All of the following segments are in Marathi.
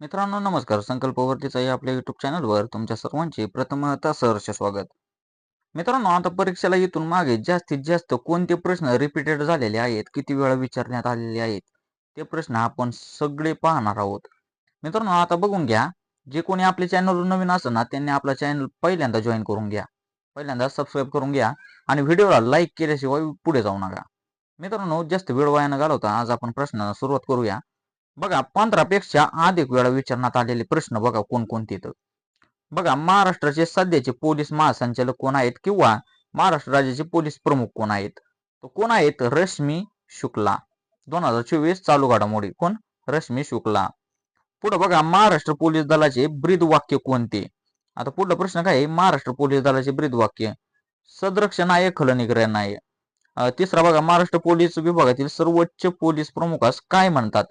मित्रांनो नमस्कार. संकल्पवर्तीचा या आपल्या युट्यूब चॅनलवर तुमच्या सर्वांचे प्रथमतः सहर्ष स्वागत. मित्रांनो आता परीक्षेला इथून मागे जास्तीत जास्त कोणते प्रश्न रिपीटेड झालेले आहेत? किती वेळा विचारण्यात आलेले आहेत? ते प्रश्न आपण सगळे पाहणार आहोत. मित्रांनो आता बघून घ्या. जे कोणी आपल्या चॅनलवर नवीन असेल ना त्यांनी आपला चॅनल पहिल्यांदा जॉईन करून घ्या. पहिल्यांदा सबस्क्राईब करून घ्या आणि व्हिडिओला लाईक केल्याशिवाय पुढे जाऊ नका. मित्रांनो जास्त वेळ वाया न घालवता आज आपण प्रश्नाला सुरुवात करूया. बघा पंधरा पेक्षा अधिक वेळा विचारण्यात आलेले प्रश्न बघा कोणकोणते तर. बघा महाराष्ट्राचे सध्याचे पोलीस महासंचालक कोण आहेत किंवा महाराष्ट्र राज्याचे पोलीस प्रमुख कोण आहेत? तो कोण आहेत? रश्मी शुक्ला. दोन हजार चोवीस चालू घडामोडी. कोण? रश्मी शुक्ला. पुढे बघा महाराष्ट्र पोलीस दलाचे ब्रीद वाक्य कोणते? आता पुढला प्रश्न काय आहे? महाराष्ट्र पोलीस दलाचे ब्रीद वाक्य. सदरक्षण आहे खलनिग्रह नायक. तिसरा बघा महाराष्ट्र पोलीस विभागातील सर्वोच्च पोलीस प्रमुखास काय म्हणतात?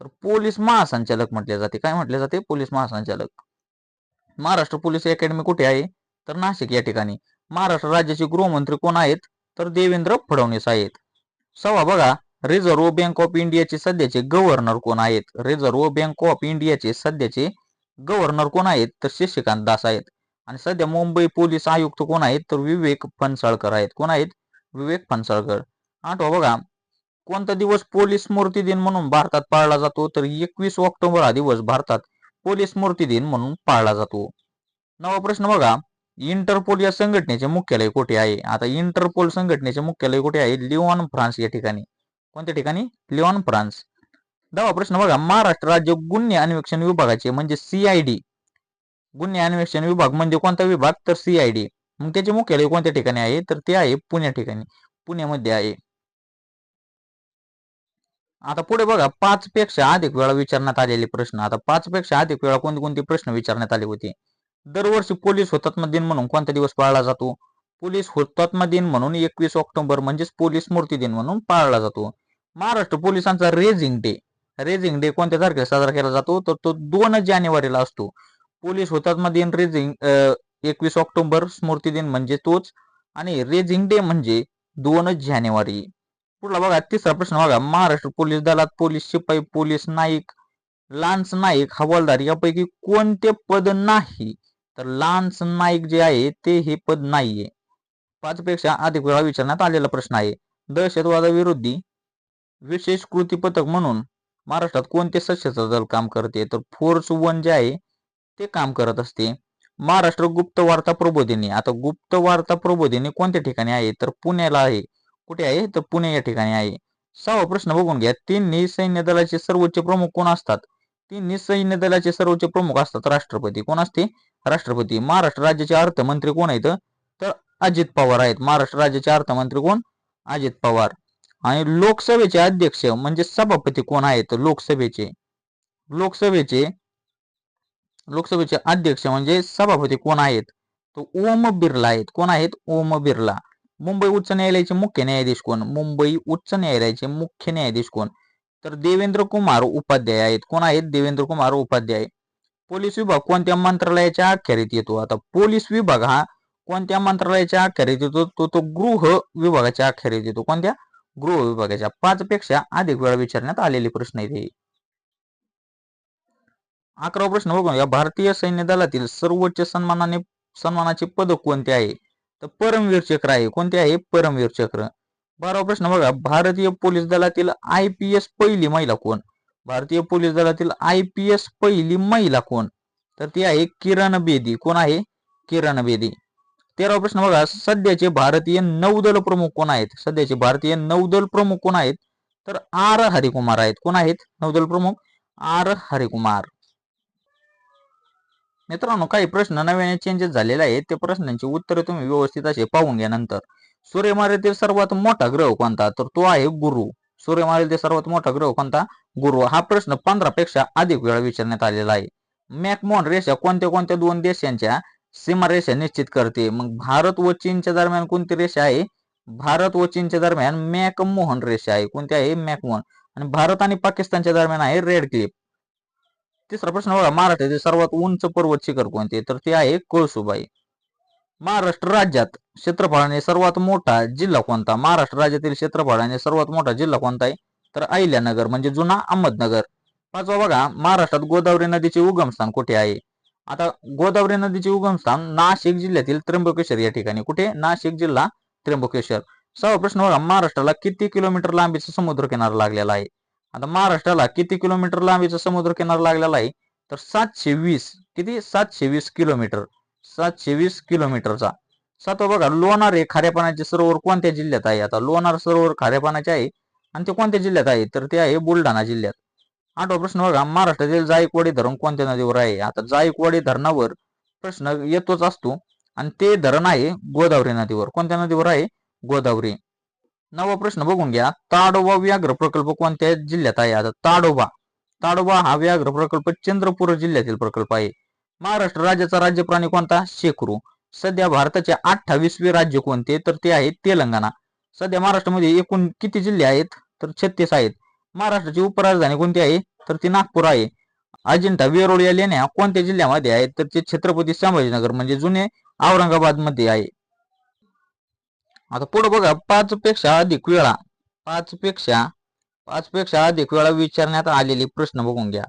तर पोलीस महासंचालक म्हटले जाते. काय म्हटले जाते? पोलीस महासंचालक. महाराष्ट्र पोलीस अकॅडमी कुठे आहे? तर नाशिक या ठिकाणी. महाराष्ट्र राज्याचे गृहमंत्री कोण आहेत? तर देवेंद्र फडणवीस आहेत. सवा बघा रिझर्व्ह बँक ऑफ इंडियाचे सध्याचे गव्हर्नर कोण आहेत? रिझर्व्ह बँक ऑफ इंडियाचे सध्याचे गव्हर्नर कोण आहेत? तर शशिकांत दास आहेत. आणि सध्या मुंबई पोलीस आयुक्त कोण आहेत? तर विवेक फणसळकर आहेत. कोण आहेत? विवेक फणसळकर. आठवा बघा कोणता दिवस पोलीस स्मृती दिन म्हणून भारतात पाळला जातो तर एकवीस ऑक्टोबर हा दिवस भारतात पोलीस स्मृती दिन म्हणून पाळला जातो. नवा प्रश्न बघा. इंटरपोल या संघटनेचे मुख्यालय कुठे आहे? आता इंटरपोल संघटनेचे मुख्यालय कुठे आहे? लिओन फ्रान्स या ठिकाणी. कोणत्या ठिकाणी? Lyon France. दहावा प्रश्न बघा. महाराष्ट्र राज्य गुन्हे अन्वेषण विभागाचे म्हणजे सीआयडी गुन्हे अन्वेषण विभाग म्हणजे कोणता विभाग? तर सीआयडी मग त्याचे मुख्यालय कोणत्या ठिकाणी आहे? तर ते आहे पुण्या ठिकाणी. पुण्यामध्ये आहे. आता पुढे बघा पाच पेक्षा अधिक वेळा विचारण्यात आलेले प्रश्न. आता पाच पेक्षा अधिक वेळा कोणते कोणते प्रश्न विचारण्यात आले होते? दरवर्षी पोलीस हुतात्मा दिन म्हणून कोणता दिवस पाळला जातो? पोलीस हुतात्मा दिन म्हणून एकवीस ऑक्टोबर म्हणजेच पोलीस स्मृती दिन म्हणून पाळला जातो. महाराष्ट्र पोलिसांचा रेझिंग डे. रेझिंग डे कोणत्या तारखेला साजरा केला जातो? तर तो दोन जानेवारीला असतो. पोलीस हुतात्मा दिन रेझिंग एकवीस ऑक्टोबर स्मृती दिन म्हणजे तोच. आणि रेझिंग डे म्हणजे दोन जानेवारी. पुढला बघा तिसरा प्रश्न बघा. महाराष्ट्र पोलीस दलात पोलीस शिपाई पोलीस नाईक लान्स नाईक हवालदार यापैकी कोणते पद नाही? तर लान्स नाईक जे आहे ते हे पद नाहीये. पाच पेक्षा अधिक वेळा विचारण्यात आलेला प्रश्न आहे. दहशतवादाविरोधी विशेष कृती पथक म्हणून महाराष्ट्रात कोणते सशस्त्र दल काम करते? तर फोर्स वन जे आहे ते काम करत असते. महाराष्ट्र गुप्त वार्ता प्रबोधिनी. आता गुप्त वार्ता प्रबोधिनी कोणत्या ठिकाणी आहे? तर पुण्याला आहे. कुठे आहे? तर पुणे या ठिकाणी आहे. सहावा प्रश्न बघून घ्या. तिन्ही सैन्य दलाचे सर्वोच्च प्रमुख कोण असतात? तिन्ही सैन्य दलाचे सर्वोच्च प्रमुख असतात राष्ट्रपती. कोण असते? राष्ट्रपती. महाराष्ट्र राज्याचे अर्थमंत्री कोण आहेत? तर अजित पवार आहेत. महाराष्ट्र राज्याचे अर्थमंत्री कोण? अजित पवार. आणि लोकसभेचे अध्यक्ष म्हणजे सभापती कोण आहेत? लोकसभेचे. लोकसभेचे लोकसभेचे अध्यक्ष म्हणजे सभापती कोण आहेत? तर ओम बिर्ला आहेत. कोण आहेत? ओम बिर्ला. मुंबई उच्च न्यायालयाचे मुख्य न्यायाधीश कोण? मुंबई उच्च न्यायालयाचे मुख्य न्यायाधीश कोण? तर देवेंद्र कुमार उपाध्याय आहेत. कोण आहेत? देवेंद्र कुमार उपाध्याय. पोलीस विभाग कोणत्या मंत्रालयाच्या अखेरीत येतो? आता पोलीस विभाग हा कोणत्या मंत्रालयाच्या अखेरीत येतो? तो तो गृह विभागाच्या अखेरीत येतो. कोणत्या? गृह विभागाच्या. पाच पेक्षा अधिक वेळा विचारण्यात आलेले प्रश्न आहे अकरा प्रश्न बघू या. भारतीय सैन्य दलातील सर्वोच्च सन्मानाने सन्मानाचे पदक कोणते आहे? तर परमवीर चक्र आहे. कोणते आहे? परमवीर चक्र. बारावा प्रश्न बघा. भारतीय पोलीस दलातील आय पी एस पहिली महिला कोण? भारतीय पोलीस दलातील आय पी एस पहिली महिला कोण? तर ती आहे किरण बेदी. कोण आहे? किरण बेदी. तेरावा प्रश्न बघा. सध्याचे भारतीय नौदल प्रमुख कोण आहेत? सध्याचे भारतीय नौदल प्रमुख कोण आहेत? तर आर हरिकुमार आहेत. कोण आहेत? नौदल प्रमुख आर हरिकुमार. मित्रांनो काही प्रश्न नव्याने चेंजेस झालेले आहेत. ते प्रश्नांची उत्तरे तुम्ही व्यवस्थित असे पाहून घ्या नंतर. सूर्यमालेतील सर्वात मोठा ग्रह कोणता? तर तो आहे गुरु. सूर्यमालेतील सर्वात मोठा ग्रह कोणता? गुरु. हा प्रश्न पंधरा पेक्षा अधिक वेळा विचारण्यात आलेला आहे. मॅकमोहन रेषा कोणत्या कोणत्या दोन देशांच्या सीमारेषा निश्चित करते? मग भारत व चीनच्या दरम्यान कोणती रेषा आहे? भारत व चीनच्या दरम्यान मॅकमोहन रेषा आहे. कोणती आहे? मॅकमोहन. आणि भारत आणि पाकिस्तानच्या दरम्यान आहे रेड क्लिप. तिसरा प्रश्न बघा महाराष्ट्राचे सर्वात उंच पर्वत शिखर कोणते? तर ते आहे कोळसुबाई. महाराष्ट्र राज्यात क्षेत्रफळाने सर्वात मोठा जिल्हा कोणता? महाराष्ट्र राज्यातील क्षेत्रफळाने सर्वात मोठा जिल्हा कोणता आहे? तर अहिल्यानगर म्हणजे जुना अहमदनगर. पाचवा बघा महाराष्ट्रात गोदावरी नदीचे उगमस्थान कुठे आहे? आता गोदावरी नदीचे उगमस्थान नाशिक जिल्ह्यातील त्र्यंबकेश्वर या ठिकाणी कुठे? नाशिक जिल्हा त्र्यंबकेश्वर. सहा प्रश्न बघा महाराष्ट्राला किती किलोमीटर लांबीचा समुद्र किनारा लागलेला आहे? आता महाराष्ट्राला किती किलोमीटर लांबीचा समुद्र किनारा लागलेला आहे? तर सातशे वीस. किती? सातशे वीस किलोमीटर. सातशे वीस किलोमीटरचा. सातवा बघा लोणार हे खाऱ्या पाण्याचे सरोवर कोणत्या जिल्ह्यात आहे? आता लोणार सरोवर खाऱ्या पाण्याचे आहे आणि ते कोणत्या जिल्ह्यात आहे? तर ते आहे बुलढाणा जिल्ह्यात. आठवा प्रश्न बघा महाराष्ट्रातील जायकवाडी धरण कोणत्या नदीवर आहे? आता जायकवाडी धरणावर प्रश्न येतोच असतो. आणि ते धरण आहे गोदावरी नदीवर. कोणत्या नदीवर आहे? गोदावरी. नवा प्रश्न बघून घ्या. ताडोबा व्याघ्र प्रकल्प कोणत्या जिल्ह्यात आहे? आता ताडोबा. ताडोबा हा व्याघ्र प्रकल्प चंद्रपूर जिल्ह्यातील प्रकल्प आहे. महाराष्ट्र राज्याचा राज्य प्राणी कोणता? शेकरू सध्या भारताचे अठ्ठावीसवे राज्य कोणते? तर ते आहे तेलंगणा. सध्या महाराष्ट्रामध्ये एकूण किती जिल्हे आहेत? तर छत्तीस आहेत. महाराष्ट्राची उपराजधानी कोणती आहे? तर ती नागपूर आहे. अजिंठा वेरोळ या लेण्या कोणत्या जिल्ह्यामध्ये आहेत? तर ते छत्रपती संभाजीनगर म्हणजे जुने औरंगाबादमध्ये आहे. आता पुढे बघा पाच पेक्षा अधिक वेळा पाच पेक्षा पाच पेक्षा अधिक वेळा विचारण्यात आलेले प्रश्न बघून घ्या.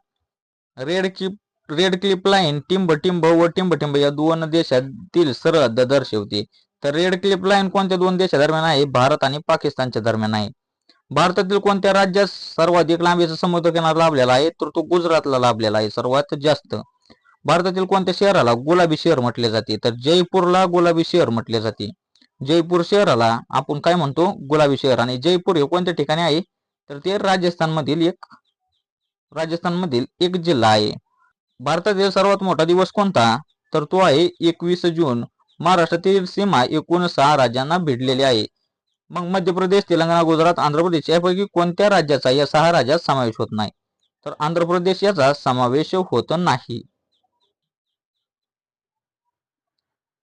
Red clip red clip line टिंब टिंब व टिंब टिंब या दोन देशातील सरहद दर्शवते. तर रेड क्लिप लाईन कोणत्या दोन देशादरम्यान आहे? भारत आणि पाकिस्तानच्या दरम्यान आहे. भारतातील कोणत्या राज्यात सर्वाधिक लांबीचा समुद्र किनार लाभलेला आहे? तर तो गुजरातला लाभलेला आहे सर्वात जास्त. भारतातील कोणत्या शहराला गुलाबी शहर म्हटले जाते? तर जयपूरला गुलाबी शहर म्हटले जाते. जयपूर शहराला आपण काय म्हणतो? गुलाबी शहर. आणि जयपूर हे कोणत्या ठिकाणी आहे? तर ते राजस्थानमधील एक राजस्थानमधील एक जिल्हा आहे. भारतातील सर्वात मोठा दिवस कोणता? तर तो आहे एकवीस जून. महाराष्ट्रातील सीमा एकूण सहा राज्यांना भिडलेली आहे. मग मध्य प्रदेश तेलंगणा गुजरात आंध्र प्रदेश यापैकी कोणत्या राज्याचा या सहा राज्यात समावेश होत नाही? तर आंध्र प्रदेश याचा समावेश होत नाही.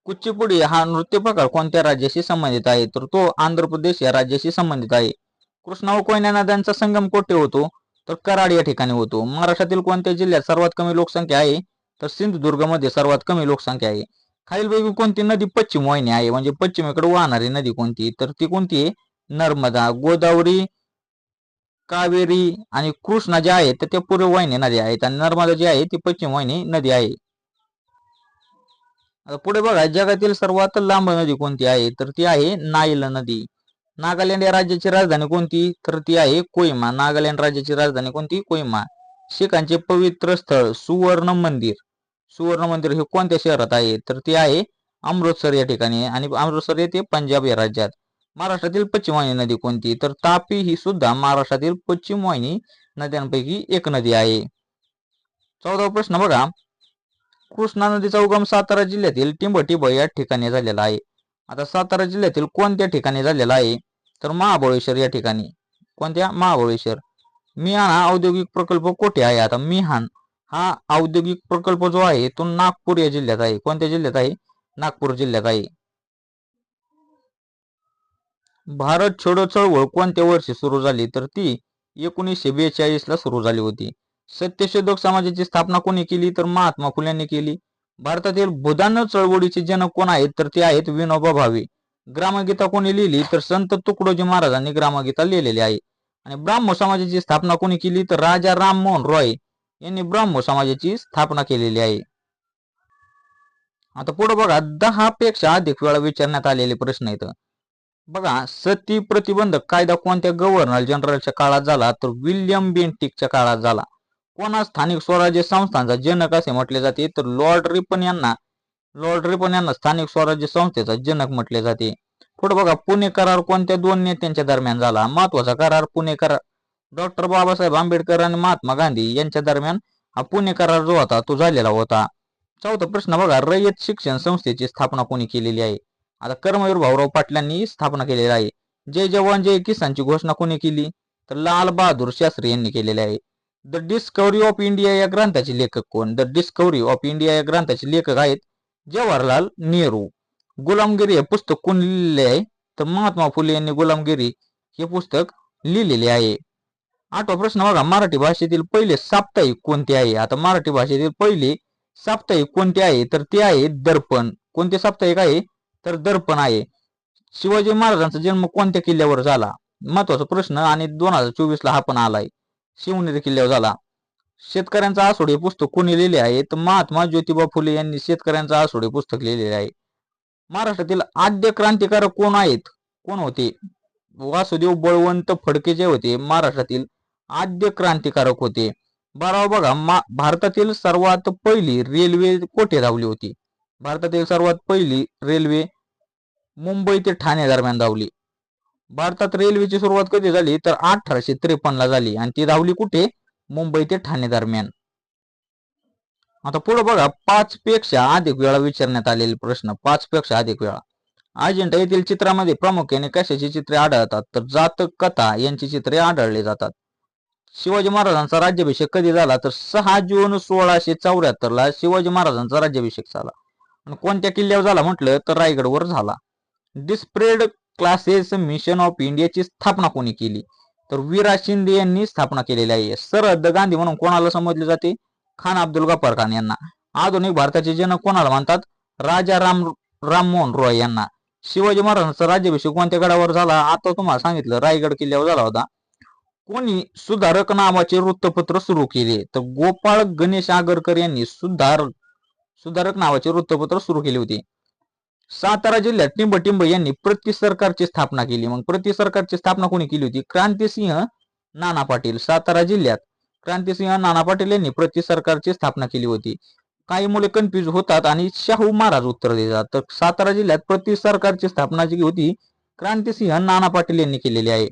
कुचिपुडी हा नृत्य प्रकार कोणत्या राज्याशी संबंधित आहे? तर तो आंध्र प्रदेश या राज्याशी संबंधित आहे. कृष्णा व कोयना नद्यांचा संगम कोठे होतो? तर कराड या ठिकाणी होतो. महाराष्ट्रातील कोणत्या जिल्ह्यात सर्वात कमी लोकसंख्या आहे? तर सिंधुदुर्गमध्ये सर्वात कमी लोकसंख्या आहे. खालीलपैकी कोणती नदी पश्चिम वाहिनी आहे? म्हणजे पश्चिमेकडे वाहणारी नदी कोणती? तर ती कोणती आहे? नर्मदा गोदावरी कावेरी आणि कृष्णा ज्या आहेत तर त्या पूर्व वाहिनी नदी आहेत. आणि नर्मदा जी आहे ती पश्चिम वाहिनी नदी आहे. आता पुढे बघा जगातील सर्वात लांब नदी कोणती आहे? तर ती आहे नाईल नदी. नागालँड या राज्याची राजधानी कोणती? तर ती आहे कोहिमा. नागालँड राज्याची राजधानी कोणती? कोयमा शिखांचे पवित्र स्थळ सुवर्ण मंदिर. सुवर्ण मंदिर हे कोणत्या शहरात आहे? तर ते आहे अमृतसर या ठिकाणी. आणि अमृतसर येथे पंजाब या राज्यात. महाराष्ट्रातील पश्चिम वाहिनी नदी कोणती? तर तापी ही सुद्धा महाराष्ट्रातील पश्चिम वाहिनी नद्यांपैकी एक नदी आहे. चौदा प्रश्न बघा. कृष्णा नदीचा उगम सातारा जिल्ह्यातील टिंबटिंब या ठिकाणी झालेला आहे. आता सातारा जिल्ह्यातील कोणत्या ठिकाणी झालेला आहे? तर महाबळेश्वर या ठिकाणी. कोणत्या? महाबळेश्वर. मिहान औद्योगिक प्रकल्प कुठे आहे? आता मिहान हा औद्योगिक प्रकल्प जो आहे तो नागपूर या जिल्ह्यात आहे. कोणत्या जिल्ह्यात आहे? नागपूर जिल्ह्यात आहे. भारत छोडो चळवळ कोणत्या वर्षी सुरू झाली? तर ती एकोणीसशे बेचाळीस ला सुरू झाली होती. सत्यशोधक समाजाची स्थापना कोणी केली? तर महात्मा फुल्यांनी केली. भारतातील भूदान चळवळीचे जनक कोण आहेत? तर ते आहेत विनोबा भावे. ग्रामगीता कोणी लिहिली? तर संत तुकडोजी महाराजांनी ग्रामगीता लिहिलेली आहे. आणि ब्राह्म समाजाची स्थापना कोणी केली? तर राजा राममोहन रॉय यांनी ब्राह्म समाजाची स्थापना केलेली आहे. आता पुढे बघा दहा पेक्षा अधिक वेळा विचारण्यात आलेले प्रश्न आहेत. बघा सती प्रतिबंधक कायदा कोणत्या गव्हर्नर जनरलच्या काळात झाला? तर विल्यम बेंटिकच्या काळात झाला. कोणा स्थानिक स्वराज्य संस्थांचा जनक असे म्हटले जाते? तर लॉर्ड रिपन यांना लॉर्ड रिपन यांना स्थानिक स्वराज्य संस्थेचा जनक म्हटले जाते. पुढे बघा पुणे करार कोणत्या दोन नेत्यांच्या दरम्यान झाला? महत्त्वाचा करार पुणे करार डॉक्टर बाबासाहेब आंबेडकर आणि महात्मा गांधी यांच्या दरम्यान हा पुणे करार जो होता तो झालेला होता. चौथा प्रश्न बघा रयत शिक्षण संस्थेची स्थापना कोणी केलेली आहे? आता कर्मवीर भाऊराव पाटलांनी स्थापना केलेली आहे. जय जवान जय किसानची घोषणा कोणी केली? तर लाल बहादूर शास्त्री यांनी केलेली आहे. द डिस्कवरी ऑफ इंडिया या ग्रंथाचे लेखक कोण? द डिस्कवरी ऑफ इंडिया या ग्रंथाचे लेखक आहेत जवाहरलाल नेहरू. गुलामगिरी हे पुस्तक कोण लिहिलेले आहे? तर महात्मा फुले यांनी गुलामगिरी हे पुस्तक लिहिलेले आहे. आठवा प्रश्न बघा मराठी भाषेतील पहिले साप्ताहिक कोणते आहे? आता मराठी भाषेतील पहिले साप्ताहिक कोणते आहे? तर ते आहे दर्पण. कोणते साप्ताहिक आहे? तर दर्पण आहे. शिवाजी महाराजांचा जन्म कोणत्या किल्ल्यावर झाला? महत्त्वाचा प्रश्न आणि दोन हजार चोवीस ला हा पण आलाय. शिवनेरी किल्ल्यावर झाला. शेतकऱ्यांचा आसोड हे पुस्तक कोणी लिहिले आहे? तर महात्मा ज्योतिबा फुले यांनी शेतकऱ्यांचा आसोड हे पुस्तक लिहिलेले आहे. महाराष्ट्रातील आद्य क्रांतिकारक कोण आहेत? कोण होते? वासुदेव बळवंत फडके जे होते महाराष्ट्रातील आद्य क्रांतिकारक होते. बारावा बघा भारतातील सर्वात पहिली रेल्वे कोठे धावली होती? भारतातील सर्वात पहिली रेल्वे मुंबई ते ठाणे दरम्यान धावली. भारतात रेल्वेची सुरुवात कधी झाली? तर अठराशे त्रेपन्न ला झाली. आणि ती धावली कुठे? मुंबई ते ठाणे दरम्यान. आता पुढे बघा पाच पेक्षा अधिक वेळा विचारण्यात आलेले प्रश्न. पाच पेक्षा अधिक वेळा. अजिंठा येथील चित्रामध्ये प्रामुख्याने कशाची चित्रे आढळतात? तर जातक कथा यांची चित्रे आढळली जातात. शिवाजी महाराजांचा राज्याभिषेक कधी झाला? तर सहा जून सोळाशे चौऱ्याहत्तर ला शिवाजी महाराजांचा राज्याभिषेक झाला. आणि कोणत्या किल्ल्यावर झाला म्हटलं? तर रायगडवर झाला. डिस्प्रेड क्लासेस मिशन ऑफ इंडियाची स्थापना कोणी केली? तर वीरा शिंदे यांनी स्थापना केलेली आहे. सरहद गांधी म्हणून कोणाला समजले जाते? खान अब्दुल गफार खान यांना. आधुनिक भारताचे जनक कोणाला म्हणतात राजा राम राममोहन रॉय यांना. शिवाजी महाराजांचा राज्याभिषेक कोणत्या गडावर झाला? आता तुम्हाला सांगितलं रायगड किल्ल्यावर झाला होता. कोणी सुधारक नावाचे वृत्तपत्र सुरू केले. तर गोपाळ गणेश आगरकर यांनी सुधार सुधारक नावाचे वृत्तपत्र सुरू केले होते. सातारा जिल्ह्यात टिंब यांनी प्रति सरकारची स्थापना केली. मग प्रति सरकारची स्थापना कोणी केली होती? क्रांतिसिंह नाना पाटील. सातारा जिल्ह्यात क्रांतिसिंह नाना पाटील यांनी प्रति सरकारची स्थापना केली होती. काही मुले कन्फ्यूज होतात आणि शाहू महाराज उत्तर देतात. तर सातारा जिल्ह्यात प्रति सरकारची स्थापना जी होती क्रांतिसिंह नाना पाटील यांनी केलेली आहे.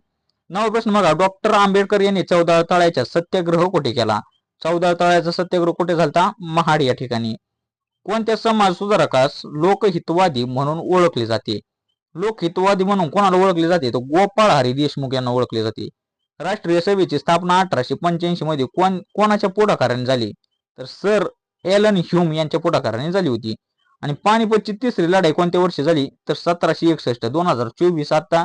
नवा प्रश्न बघा. डॉक्टर आंबेडकर यांनी चौदा तळ्याचा सत्याग्रह कुठे केला? चौदा तळ्याचा सत्याग्रह कुठे झालता? महाड या ठिकाणी. कोणत्या समाज सुधारकास लोकहितवादी म्हणून ओळखले जाते? लोकहितवादी म्हणून कोणाला ओळखले जाते? तर गोपाळ हरी देशमुख यांना ओळखले जाते. राष्ट्रीय सभेची स्थापना अठराशे पंच्याऐंशी मध्ये कोण कोणाच्या पुढाकाराने झाली? तर सर एलन ह्यूम यांच्या पुढाकाराने झाली होती. आणि पानिपतची तिसरी लढाई कोणत्या वर्षी झाली? तर सतराशे एकसष्ट दोन हजार चोवीस आता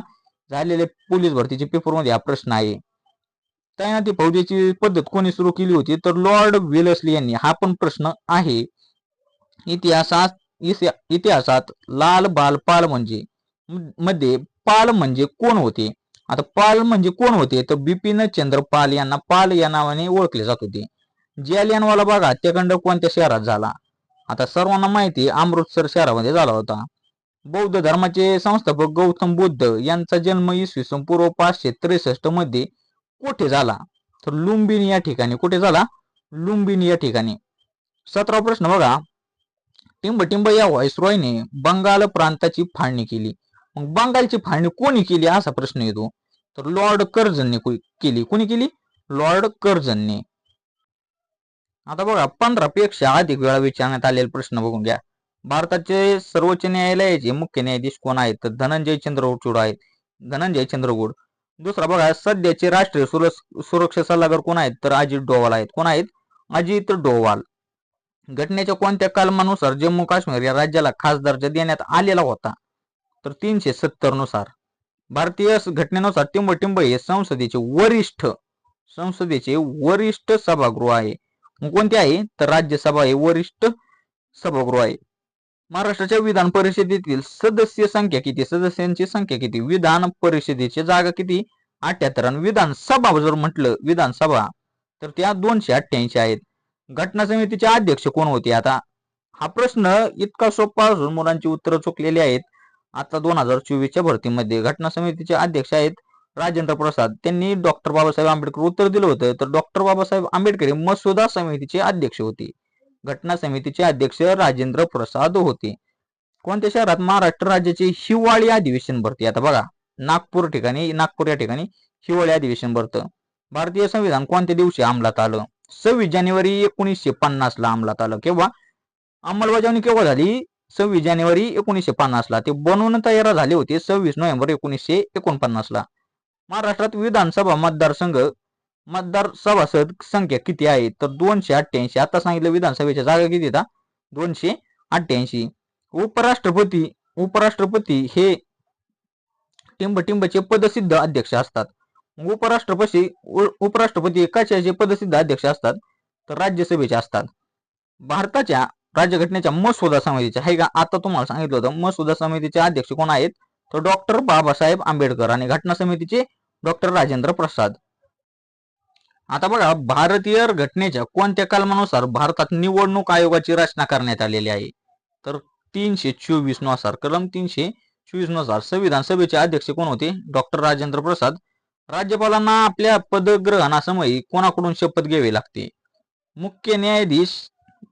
झालेले पोलीस भरतीचे पेपरमध्ये हा प्रश्न आहे. तैनाती फौजेची पद्धत कोणी सुरू केली होती? तर लॉर्ड वेलसली यांनी. हा पण प्रश्न आहे. इतिहासात इतिहासात लाल बाल पाल म्हणजे मध्ये पाल म्हणजे कोण होते? आता पाल म्हणजे कोण होते? तर बिपिन चंद्र पाल यांना पाल या नावाने ओळखले जात होते. जेलियानवाला बाग हत्याकांड कोणत्या शहरात झाला? आता सर्वांना माहिती अमृतसर शहरामध्ये झाला होता. बौद्ध धर्माचे संस्थापक गौतम बुद्ध यांचा जन्म इसवी सन पूर्व पाचशे त्रेसष्टमध्ये कुठे झाला? तर लुंबिनी या ठिकाणी. कुठे झाला? लुंबिनी या ठिकाणी. सतरा प्रश्न बघा. टिंबटिंब या व्हॉइसरॉयने बंगाल प्रांताची फाळणी केली. मग बंगालची फाळणी कोणी केली? असा प्रश्न येतो. तर लॉर्ड कर्जनने केली? कोणी केली? लॉर्ड कर्जनने आता बघा पंधरा पेक्षा अधिक वेळा विचारण्यात आलेले प्रश्न बघून घ्या. भारताचे सर्वोच्च न्यायालयाचे मुख्य न्यायाधीश कोण आहेत? तर धनंजय चंद्रचूड आहेत. धनंजय चंद्रगुड दुसरा बघा सध्याचे राष्ट्रीय सुरक्षा सल्लागार कोण आहेत? तर अजित डोवाल आहेत. कोण आहेत? अजित डोवाल. घटनेच्या कोणत्या कलमानुसार जम्मू काश्मीर या राज्याला खास दर्जा देण्यात आलेला होता? तर तीनशे सत्तरनुसार. भारतीय घटनेनुसार टिंब टिंब हे संसदेचे वरिष्ठ संसदेचे वरिष्ठ सभागृह आहे. कोणते आहे? तर राज्यसभा हे वरिष्ठ सभागृह आहे. महाराष्ट्राच्या विधान परिषदेतील सदस्य संख्या किती? सदस्यांची संख्या किती? विधान परिषदेची जागा किती? अठ्याहत्तर. आणि विधानसभा जर म्हटलं विधानसभा तर त्या दोनशे अठ्ठ्याऐंशी आहेत. घटना समितीचे अध्यक्ष कोण होते? आता हा प्रश्न इतका सोपा असून मुलांची उत्तरं चुकलेली आहेत. आता दोन हजार चोवीसच्या भरतीमध्ये घटना समितीचे अध्यक्ष आहेत राजेंद्र प्रसाद. त्यांनी डॉक्टर बाबासाहेब आंबेडकर उत्तर दिलं होतं. तर डॉक्टर बाबासाहेब आंबेडकर मसुदा समितीचे अध्यक्ष होते. घटना समितीचे अध्यक्ष राजेंद्र प्रसाद होते. कोणत्या शहरात? महाराष्ट्र राज्याचे हिवाळी अधिवेशन भरते. आता बघा नागपूर ठिकाणी नागपूर या ठिकाणी हिवाळी अधिवेशन भरतं. भारतीय संविधान कोणत्या दिवशी अंमलात आलं? सव्वीस जानेवारी एकोणीसशे पन्नास ला अंमलात आलं. केव्हा? अंमलबजावणी केव्हा झाली? सव्वीस जानेवारी एकोणीसशे पन्नास ला ते बनवून तयार झाले होते सव्वीस नोव्हेंबर एकोणीसशे एकोणपन्नास ला महाराष्ट्रात विधानसभा मतदारसंघ मतदार सभासद संख्या किती आहे? तर दोनशे अठ्ठ्याऐंशी. आता सांगितलं विधानसभेच्या जागा किती येतात दोनशे अठ्ठ्याऐंशी. उपराष्ट्रपती उपराष्ट्रपती हे टिंब टिंबचे पदसिद्ध अध्यक्ष असतात. उपराष्ट्रपती उपराष्ट्रपती कशाचे पदसिद्ध अध्यक्ष असतात तर राज्यसभेचे असतात. भारताच्या राज्यघटनेच्या मसुदा समितीचे आहे का? आता तुम्हाला सांगितलं होतं मसुदा समितीचे अध्यक्ष कोण आहेत? तर डॉक्टर बाबासाहेब आंबेडकर आणि घटना समितीचे डॉक्टर राजेंद्र प्रसाद. आता बघा भारतीय घटनेच्या कोणत्या कलमानुसार भारतात निवडणूक आयोगाची रचना करण्यात आलेली आहे? तर तीनशे चोवीसनुसार कलम तीनशे चोवीसनुसार संविधान सभेचे अध्यक्ष कोण होते? डॉक्टर राजेंद्र प्रसाद. राज्यपालांना आपल्या पदग्रहणासमयी कोणाकडून शपथ घ्यावी लागते? मुख्य न्यायाधीश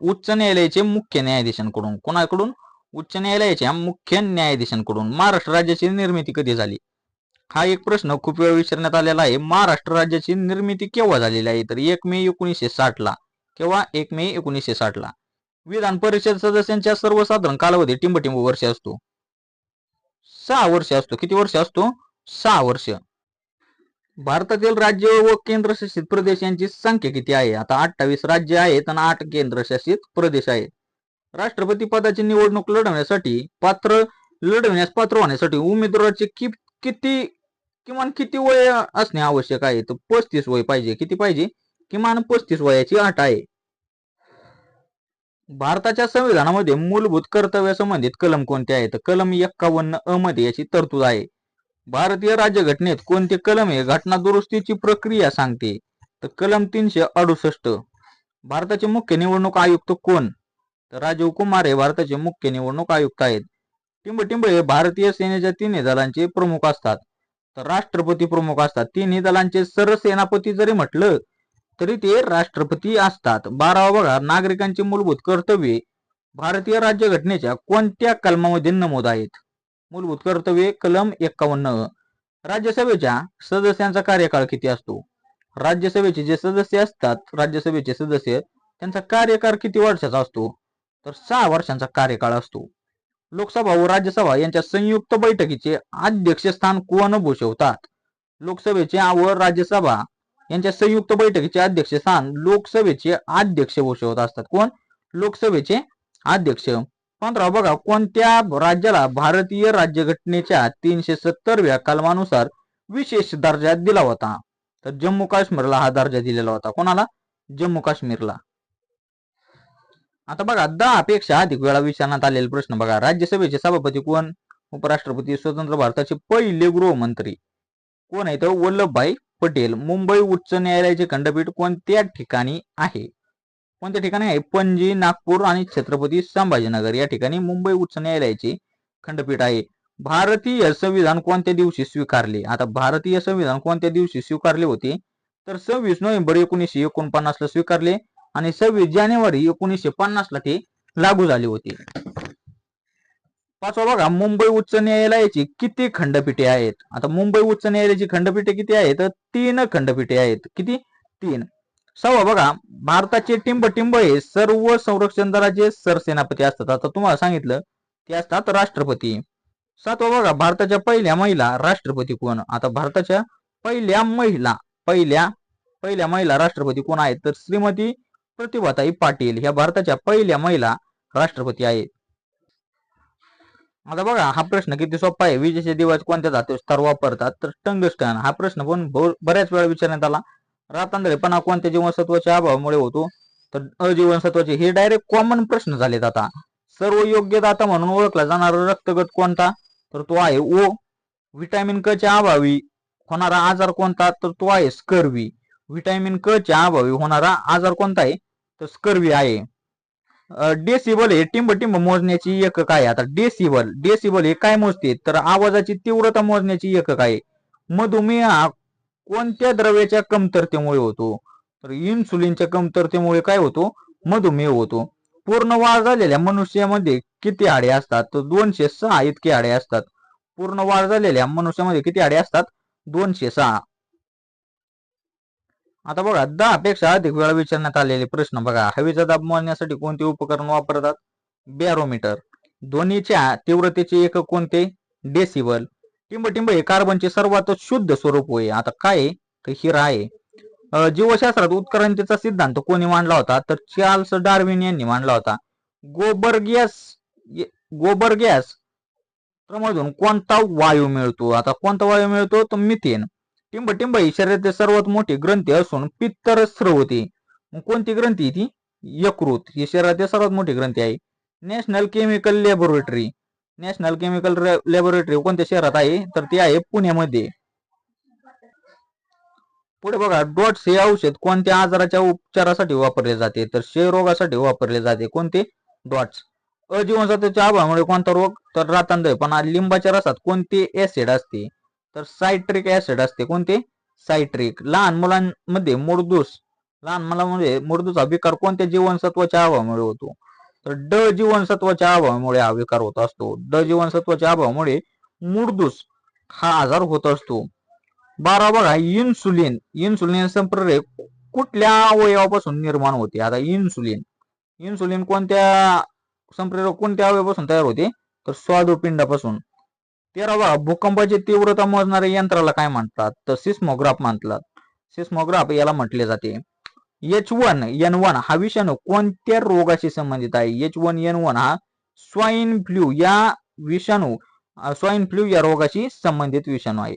उच्च न्यायालयाचे मुख्य न्यायाधीशांकडून. कोणाकडून? उच्च न्यायालयाच्या मुख्य न्यायाधीशांकडून. महाराष्ट्र राज्याची निर्मिती कधी झाली? हा एक प्रश्न खूप वेळ विचारण्यात आलेला आहे. महाराष्ट्र राज्याची निर्मिती केव्हा झालेली आहे? तर एक मे एकोणीसशे साठ ला केव्हा एक मे एकोणीसशे साठ ला विधान परिषद सदस्यांच्या सर्वसाधारण कालावधी टिंबटिंब वर्ष असतो. सहा वर्ष असतो. किती वर्ष असतो? सहा वर्ष. भारतातील राज्य व केंद्रशासित प्रदेश यांची संख्या किती आहे? आता अठ्ठावीस राज्य आहेत आणि आठ केंद्रशासित प्रदेश आहेत. राष्ट्रपती पदाची निवडणूक लढवण्यासाठी पात्र लढवण्यास पात्र होण्यासाठी उमेदवाराचे कि किती किमान किती वय असणे आवश्यक आहे? तर पस्तीस वय पाहिजे. किती पाहिजे? किमान पस्तीस वयाची अट आहे. भारताच्या संविधानामध्ये मूलभूत कर्तव्या संबंधित कलम कोणते आहेत? तर कलम एक्कावन्न अ मध्ये याची तरतूद आहे. भारतीय राज्यघटनेत कोणते कलम हे घटना दुरुस्तीची प्रक्रिया सांगते? तर कलम तीनशे अडुसष्ट. भारताचे मुख्य निवडणूक आयुक्त कोण? तर राजीव कुमार हे भारताचे मुख्य निवडणूक आयुक्त आहेत. टिंबटिंब हे भारतीय सेनेच्या तिन्ही दलांचे प्रमुख असतात. तर राष्ट्रपती प्रमुख असतात. तिन्ही दलांचे सरसेनापती जरी म्हटलं तरी ते राष्ट्रपती असतात. बारावा बघा नागरिकांची मूलभूत कर्तव्ये भारतीय राज्यघटनेच्या कोणत्या कलमामध्ये नमूद आहेत? मूलभूत कर्तव्ये कलम एक्कावन्न. राज्यसभेच्या सदस्यांचा कार्यकाळ किती असतो? राज्यसभेचे जे सदस्य असतात राज्यसभेचे सदस्य त्यांचा कार्यकाळ किती वर्षाचा असतो? तर सहा वर्षांचा कार्यकाळ असतो. लोकसभा व राज्यसभा यांच्या संयुक्त बैठकीचे अध्यक्षस्थान कोण भूषवतात? लोकसभेचे व राज्यसभा यांच्या संयुक्त बैठकीचे अध्यक्षस्थान लोकसभेचे अध्यक्ष भूषवत असतात. कोण? लोकसभेचे अध्यक्ष. पंधरा बघा कोणत्या राज्याला भारतीय राज्यघटनेच्या तीनशे सत्तरव्या कलमानुसार विशेष दर्जा दिला होता? तर जम्मू काश्मीरला हा दर्जा दिलेला होता. कोणाला? जम्मू काश्मीरला. आता बघा दहा पेक्षा अधिक वेळा विचारण्यात आलेला प्रश्न बघा. राज्यसभेचे सभापती कोण? उपराष्ट्रपती स्वतंत्र भारताचे पहिले गृहमंत्री. कोण आहे तर वल्लभभाई पटेल. मुंबई उच्च न्यायालयाचे खंडपीठ कोणत्या ठिकाणी आहे? कोणत्या ठिकाणी आहे? पणजी नागपूर आणि छत्रपती संभाजीनगर या ठिकाणी मुंबई उच्च न्यायालयाचे खंडपीठ आहे. भारतीय संविधान कोणत्या दिवशी स्वीकारले? आता भारतीय संविधान कोणत्या दिवशी स्वीकारले होते? तर सव्वीस नोव्हेंबर एकोणीसशे एकोणपन्नास ला स्वीकारले आणि सव्वीस जानेवारी एकोणीसशे पन्नास ला ते लागू झाले होते. पाचवा बघा मुंबई उच्च न्यायालयाची किती खंडपीठे आहेत? आता मुंबई उच्च न्यायालयाची खंडपीठे किती आहेत? तीन खंडपीठे आहेत. किती? तीन. सहावा बघा भारताचे टिंब टिंब हे सर्व संरक्षण दलाचे सरसेनापती असतात. आता तुम्हाला सांगितलं ते असतात राष्ट्रपती. सातवा बघा भारताच्या पहिल्या महिला राष्ट्रपती कोण? आता भारताच्या पहिल्या महिला पहिल्या पहिल्या महिला राष्ट्रपती कोण आहेत? तर श्रीमती प्रतिभाताई पाटील ह्या भारताच्या पहिल्या महिला राष्ट्रपती आहेत. आता बघा हा प्रश्न किती सोपा आहे? विजेचे दिवस कोणत्या जातीवर वापरतात? तर टंगस्टन हा प्रश्न पण बऱ्याच वेळा विचारण्यात आला. रातांधळेपणा कोणत्या जीवनसत्वाच्या अभावामुळे होतो? तर अजीवनसत्वाचे हे डायरेक्ट कॉमन प्रश्न झालेत आता. सर्व योग्य दाता म्हणून ओळखला जाणारा रक्तगट कोणता? तर तो आहे ओ व्हिटॅमिन क च्या अभावी होणारा आजार कोणता? तर तो आहे स्कर्वी व्हिटॅमिन क च्या अभावी होणारा आजार कोणता आहे? तर स्कर्वी आहे. डेसिबल हे टिंब टिंब मोजण्याची एकक आहे. आता डेसिबल डेसिबल हे काय मोजते? तर आवाजाची तीव्रता मोजण्याची एकक आहे. मधुमेह हा कोणत्या द्रव्याच्या कमतरतेमुळे होतो? तर इन्सुलिनच्या कमतरतेमुळे काय होतो? मधुमेह होतो. पूर्ण वाढ झालेल्या मनुष्यामध्ये किती हाडे असतात? तर दोनशे सहा इतके हाडे असतात. पूर्ण वाढ झालेल्या मनुष्यामध्ये किती हाडे असतात? दोनशे सहा. आता बघा दहा पेक्षा अधिक वेळा विचारण्यात आलेले प्रश्न बघा. हवेचा दाब मोजण्यासाठी कोणते उपकरण वापरतात? बॅरोमीटर ध्वनीच्या तीव्रतेचे एक कोणते? डेसिबल टिंबटिंब हे कार्बनचे सर्वात शुद्ध स्वरूप होय. आता काय तर हिरा आहे. जीवशास्त्रात उत्क्रांतीचा सिद्धांत कोणी मांडला होता? तर चार्ल्स डार्विन यांनी मांडला होता. गोबर गॅस गोबर गॅस मधून कोणता वायू मिळतो? आता कोणता वायू मिळतो? तर मिथेन टिंबटिंब ही शरीरातील सर्वात मोठी ग्रंथी असून पित्तर होते कोणती ग्रंथी ती? यकृत. ही शरीरातील सर्वात मोठी ग्रंथी आहे. National chemical laboratory. National chemical laboratory कोणत्या शहरात आहे? तर ती आहे पुण्यामध्ये. पुढे बघा डॉट्स हे औषध कोणत्या आजाराच्या उपचारासाठी वापरले जाते? तर क्षयरोगासाठी वापरले जाते. कोणते? डॉट्स. अजीवनसत्वाच्या अभावामुळे कोणता रोग? तर रातांदय. पण लिंबाच्या रसात कोणते ऍसिड असते? तर सायट्रिक ऍसिड असते. कोणते? सायट्रिक. लहान मुलांमध्ये मुरदूस. लहान मुलांमध्ये मुरदूचा विकार कोणत्या जीवनसत्वाच्या अभावामुळे होतो? तर ड जीवनसत्वाच्या अभावामुळे हा विकार होत असतो. ड जीवनसत्वाच्या अभावामुळे मुरदूस हा आजार होत असतो. बारा बघा इन्सुलिन इन्सुलिन संप्रेरक कुठल्या अवयवापासून निर्माण होते? आता इन्सुलिन इन्सुलिन कोणत्या संप्रेरक कोणत्या अवयवापासून तयार होते? तर स्वादुपिंडापासून. तेरा बघा भूकंपाची तीव्रता मोजणाऱ्या यंत्राला काय म्हणतात? तर सिस्मोग्राफ म्हणतात. सिस्मोग्राफ याला म्हटले जाते. एच वन एन वन हा विषाणू कोणत्या रोगाशी संबंधित आहे? एच वन एन वन हा स्वाईन फ्लू या विषाणू स्वाईन फ्लू या रोगाशी संबंधित विषाणू आहे.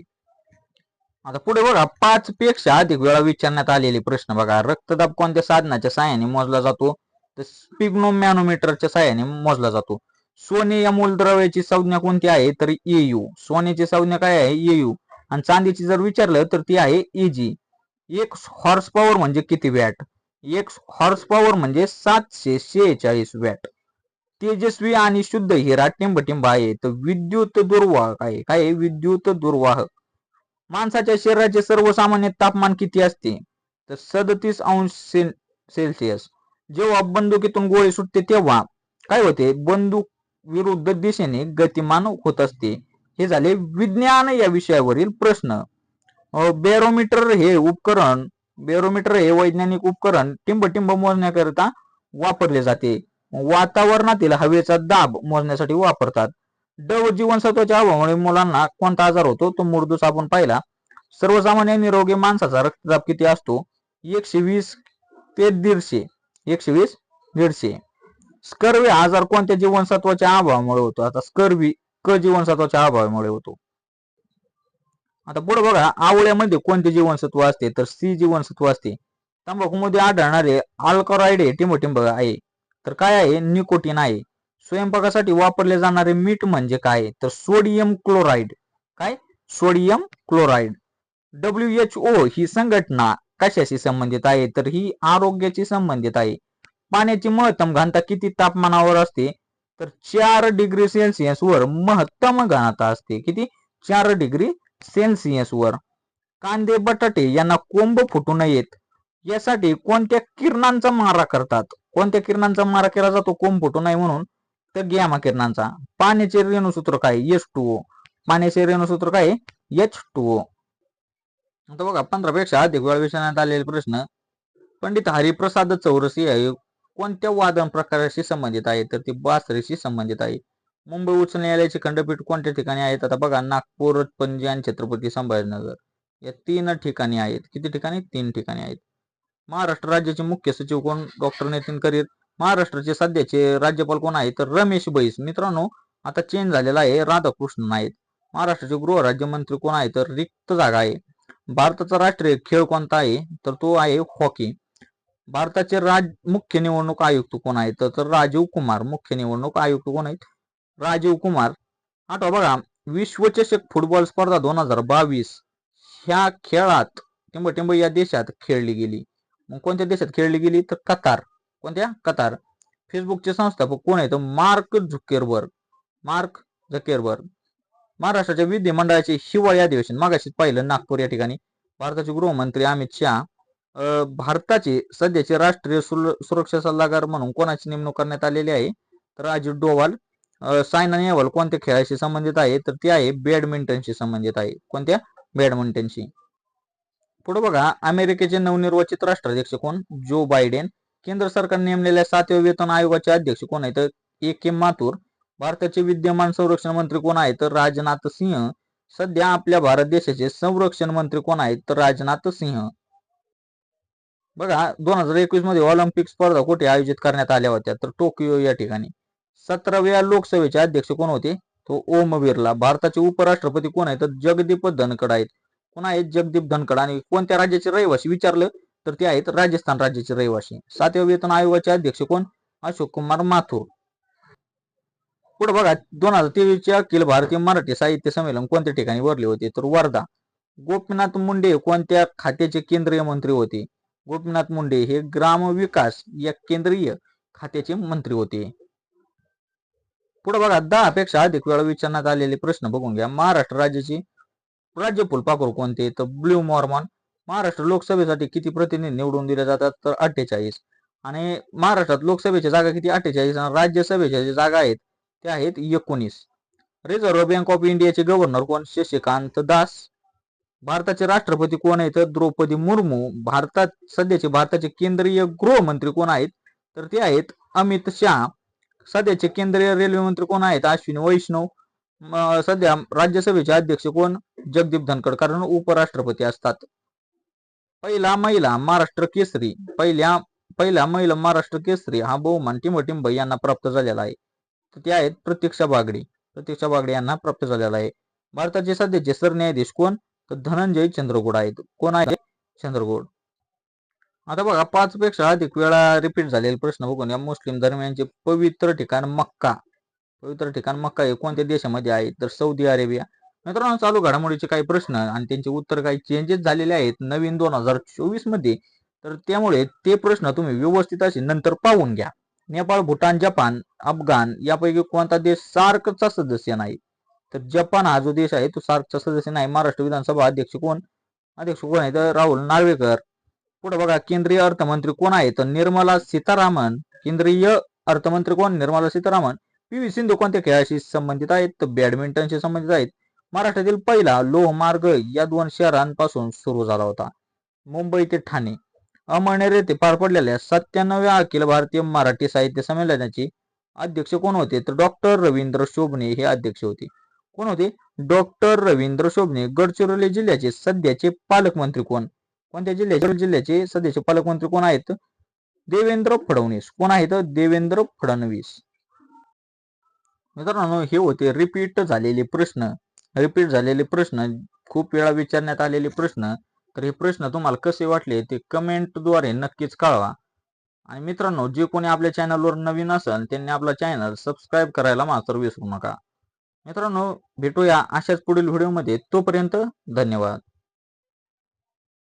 आता पुढे बघा पाच पेक्षा अधिक वेळा विचारण्यात आलेले प्रश्न बघा. रक्तदाब कोणत्या साधनाच्या साहाय्याने मोजला जातो? तर स्पिग्नोमॅनोमीटरच्या साहाय्याने मोजला जातो. सोने या मूलद्रव्याची संज्ञा कोणती आहे? तर एयू सोन्याची संज्ञा काय आहे? एयू आणि चांदीची जर विचारलं तर ती आहे एजी एक हॉर्स पॉवर म्हणजे किती वॅट एक हॉर्स पॉवर म्हणजे सातशे शेहेचाळीस वॅट तेजस्वी आणि शुद्ध हिरा टिंब आहे तर विद्युत दुर्वाहक आहे. काय विद्युत दुर्वाहक माणसाच्या शरीराचे सर्वसामान्य तापमान किती असते? तर सदतीस अंश सेल सेल्सिअस जेव्हा बंदुकीतून गोळी सुटते तेव्हा काय होते? बंदूक विरुद्ध दिशेने गतिमान होत असते. हे झाले विज्ञान या विषयावरील प्रश्न. बेरोमीटर हे उपकरण बेरोमीटर हे वैज्ञानिक उपकरण टिंब मोजण्याकरिता वापरले जाते. वातावरणातील हवेचा दाब मोजण्यासाठी वापरतात. डव जीवनसत्वाच्या अभावामुळे मुलांना कोणता आजार होतो तो मुर्दूस आपण पाहिला. सर्वसामान्य निरोगी माणसाचा रक्तदाब किती असतो? एकशे वीस ते दीडशे. एकशे वीस दीडशे. स्कर्वी आजार कोणत्या जीवनसत्वाच्या अभावामुळे होतो? आता स्कर्वी क जीवनसत्वाच्या अभावामुळे होतो. आता पुढे बघा आवळ्यामध्ये कोणते जीवनसत्व असते? तर सी जीवनसत्व असते. तंबाखूमध्ये आढळणारे अल्कॉराइड हे टिंबटिंब आहे. तर काय आहे? निकोटीन आहे. स्वयंपाकासाठी वापरले जाणारे मीठ म्हणजे काय? तर सोडियम क्लोराईड. काय? Sodium chloride. W H O ही संघटना कशाशी संबंधित आहे? तर ही आरोग्याशी संबंधित आहे. पाण्याची महत्तम घनता किती तापमानावर असते? तर चार डिग्री सेल्सिअस वर महत्तम घनता असते. किती? चार डिग्री सेल्सिअस वर कांदे बटाटे यांना कोंब फुटू नयेत. यासाठी कोणत्या किरणांचा मारा करतात? कोणत्या किरणांचा मारा केला जातो? कोंब फुटू नये म्हणून. तर गॅमा किरणांचा. पाण्याचे रेणूसूत्र काय? एच टू ओ पाण्याचे रेणूसूत्र काय? एच टू ओ आता बघा पंधरा पेक्षा अधिक वेळा विचारण्यात आलेले प्रश्न. पंडित हरिप्रसाद चौरसी आहे कोणत्या वादन प्रकाराशी संबंधित आहे तर ती बासरीशी संबंधित आहे. मुंबई उच्च न्यायालयाचे खंडपीठ कोणत्या ठिकाणी आहेत? आता बघा नागपूर पणजी आणि छत्रपती संभाजीनगर. या तीन ठिकाणी आहेत. किती ठिकाणी? तीन ठिकाणी आहेत. महाराष्ट्र राज्याचे मुख्य सचिव कोण? डॉक्टर नितीन करीर महाराष्ट्राचे सध्याचे राज्यपाल कोण आहेत? तर रमेश बैस. मित्रांनो आता चेंज झालेला आहे. राधाकृष्णन आहेत. महाराष्ट्राचे गृहराज्यमंत्री कोण आहे? तर रिक्त जागा आहे. भारताचा राष्ट्रीय खेळ कोणता आहे? तर तो आहे हॉकी. भारताचे राज मुख्य निवडणूक आयुक्त कोण आहेत? तर राजीव कुमार. मुख्य निवडणूक आयुक्त कोण आहेत? राजीव कुमार. आठवा बघा विश्वचषक फुटबॉल स्पर्धा दोन हजार बावीस ह्या खेळात टिंब या देशात खेळली गेली. मग कोणत्या देशात खेळली गेली? तर कतार. कोणत्या? कतार. फेसबुकचे संस्थापक कोण आहेत? Mark Zuckerberg. Mark Zuckerberg. महाराष्ट्राच्या विधिमंडळाचे हिवाळी अधिवेशन. मागाशी पाहिलं नागपूर या ठिकाणी. भारताचे गृहमंत्री अमित शहा भारताचे सध्याचे राष्ट्रीय सुरक्षा सल्लागार म्हणून कोणाची नेमणूक करण्यात आलेली आहे? तर अजित डोवाल सायना नेहवाल कोणत्या खेळाशी संबंधित आहे? तर ती आहे बॅडमिंटनशी संबंधित आहे. कोणत्या? बॅडमिंटनशी. पुढे बघा अमेरिकेचे नवनिर्वाचित राष्ट्राध्यक्ष कोण? Joe Biden. केंद्र सरकार नेमलेल्या सातव्या वेतन आयोगाचे अध्यक्ष कोण आहेत ए के माथुर. भारताचे विद्यमान संरक्षण मंत्री कोण आहेत तर राजनाथ सिंह. सध्या आपल्या भारत देशाचे संरक्षण मंत्री कोण आहेत तर राजनाथ सिंह. बघा दोन हजार एकवीसमध्ये ऑलिम्पिक स्पर्धा कुठे आयोजित करण्यात आल्या होत्या? तर टोकियो या ठिकाणी. सतराव्या लोकसभेचे अध्यक्ष कोण होते? तो ओम बिर्ला. भारताचे उपराष्ट्रपती कोण आहेत? तर जगदीप धनखड आहेत. कोण आहेत? जगदीप धनखड. आणि कोणत्या राज्याचे रहिवासी? विचारलं तर ते आहेत राजस्थान राज्याचे रहिवासी. सातव्या वेतन आयोगाचे अध्यक्ष कोण? अशोक कुमार माथुर. पुढे बघा दोन हजार तेवीसचे अखिल भारतीय मराठी साहित्य संमेलन कोणत्या ठिकाणी भरले होते? तर वर्धा. गोपीनाथ मुंडे कोणत्या खात्याचे केंद्रीय मंत्री होते? गोपीनाथ मुंडे हे ग्रामविकास या केंद्रीय खात्याचे मंत्री होते. पुढे बघा दहा पेक्षा अधिक वेळा विचारण्यात आलेले प्रश्न बघून घ्या. महाराष्ट्र राज्याची राज्य फुलपाखरू कोणते? तर ब्ल्यू मॉर्मॉन. महाराष्ट्र लोकसभेसाठी किती प्रतिनिधी निवडून दिले जातात? तर अठ्ठेचाळीस. आणि महाराष्ट्रात लोकसभेच्या जागा किती? अठ्ठेचाळीस. आणि राज्यसभेच्या ज्या जागा आहेत त्या आहेत एकोणीस. रिझर्व्ह बँक ऑफ इंडियाचे गव्हर्नर कोण? शशिकांत दास. भारताचे राष्ट्रपती कोण आहेत? तर द्रौपदी मुर्मू. भारतात सध्याचे भारताचे केंद्रीय गृहमंत्री कोण आहेत? तर ते आहेत अमित शहा. सध्याचे केंद्रीय रेल्वे मंत्री कोण आहेत? अश्विनी वैष्णव सध्या राज्यसभेचे अध्यक्ष कोण? जगदीप धनखड कारण उपराष्ट्रपती असतात. पहिला महिला महाराष्ट्र केसरी पहिल्या पहिला महिला महाराष्ट्र केसरी हा बहुमान टिंबटिंब यांना प्राप्त झालेला आहे. तर ते आहेत प्रतीक्षा बागडे. प्रतीक्षा बागडे यांना प्राप्त झालेला आहे. भारताचे सध्याचे सरन्यायाधीश कोण? तर धनंजय चंद्रगुड आहेत. कोण आहे चंद्रगुड. आता बघा पाच पेक्षा अधिक वेळा रिपीट झालेले प्रश्न बघून या मुस्लिम धर्मियांचे पवित्र ठिकाण मक्का. पवित्र ठिकाण मक्का हे कोणत्या देशामध्ये आहे? तर सौदी अरेबिया. मित्रांनो चालू घडामोडीचे काही प्रश्न आणि त्यांचे उत्तर काही चेंजेस झालेले आहेत नवीन दोन हजार चोवीसमध्ये. तर त्यामुळे ते प्रश्न तुम्ही व्यवस्थित असे नंतर पाहून घ्या. नेपाळ भूटान जपान अफगाण यापैकी कोणता देश सार्कचा सदस्य नाही? तर जपान हा जो देश आहे तो सार्कचा सदस्य नाही. महाराष्ट्र विधानसभा अध्यक्ष कोण? अध्यक्ष कोण आहे? तर राहुल नार्वेकर. पुढे बघा केंद्रीय अर्थमंत्री कोण आहे तर निर्मला सीतारामन. केंद्रीय अर्थमंत्री कोण? निर्मला सीतारामन. पी व्ही सिंधू कोणत्या खेळाशी संबंधित आहेत? तर बॅडमिंटनशी संबंधित आहेत. महाराष्ट्रातील पहिला लोहमार्ग या दोन शहरांपासून सुरू झाला होता. मुंबई ते ठाणे. अमळनेर येथे पार पडलेल्या सत्त्याण्णव्या अखिल भारतीय मराठी साहित्य संमेलनाचे अध्यक्ष कोण होते? तर डॉक्टर रवींद्र शोभणे हे अध्यक्ष होते. कोण होते? डॉक्टर रवींद्र शोभणे. गडचिरोली जिल्ह्याचे सध्याचे पालकमंत्री कोण? कोणत्या जिल्ह्याचे? जिल्ह्याचे सध्याचे पालकमंत्री कोण आहेत? देवेंद्र फडणवीस. कोण आहेत? देवेंद्र फडणवीस. मित्रांनो हे होते रिपीट झालेले प्रश्न. रिपीट झालेले प्रश्न खूप वेळा विचारण्यात आलेले प्रश्न. तर हे प्रश्न तुम्हाला कसे वाटले ते कमेंटद्वारे नक्कीच कळवा. आणि मित्रांनो जे कोणी आपल्या चॅनलवर नवीन असेल त्यांनी आपला चॅनल सबस्क्राईब करायला मात्र विसरू नका. मित्रांनो भेटूया अशाच पुढील व्हिडिओमध्ये तोपर्यंत धन्यवाद.